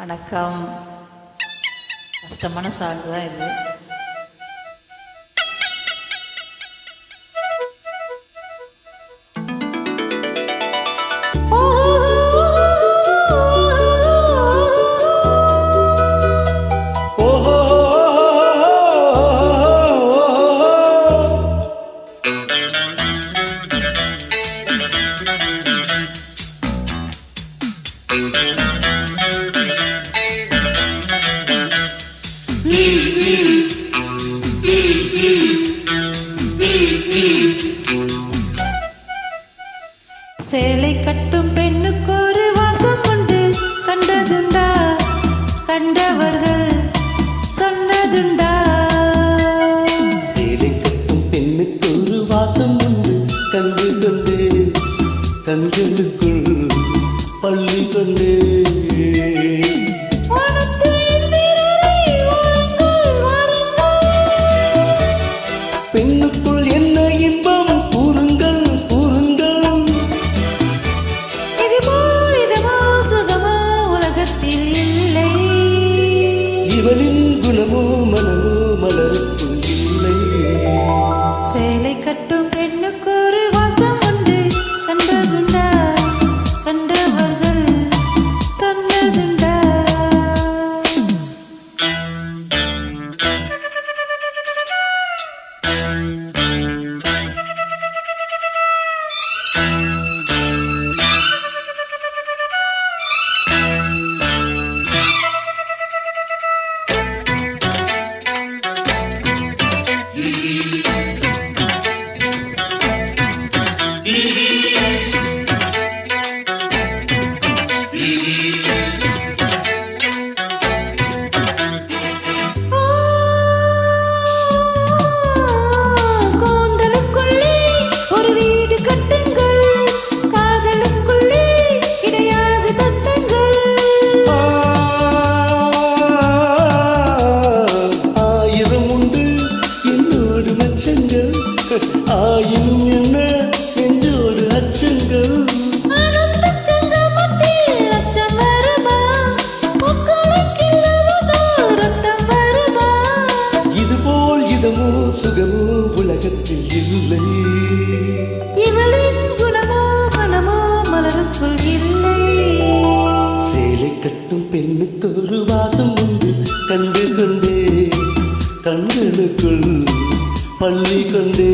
வணக்கம் கஷ்டமான சாங் தான் இது Thank you. சேலை கட்டும் பெண்ணுக்கு ஒரு வாசம் உண்டு. கண்டதுண்டா? கண்டவர்கள் சொன்னதுண்டா? சேலை கட்டும் பெண்ணுக்கு ஒரு வாசம் உண்டு. கண்டு கொண்டு கண்களுக்குள் பள்ளி கொண்டு. இருக்கட்டும் சுகமோ உலகத்தில் இல்லை. இவளின் குணமோ மனமோ மலருக்குள் இல்லை சேலை கட்டும் பெண்ணுக்கு ஒரு வாசம் உண்டு. கண்டு கொண்டே கண்களுக்குள் பள்ளி கொண்டே.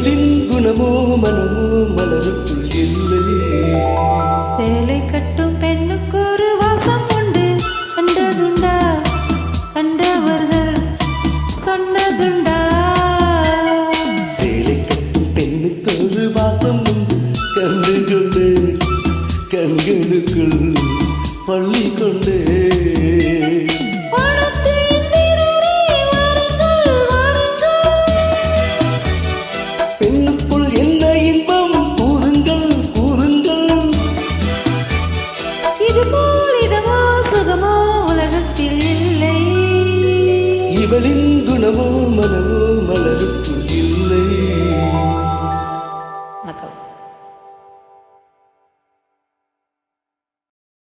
తొలింగునమో మనం ಸುಲಭೋ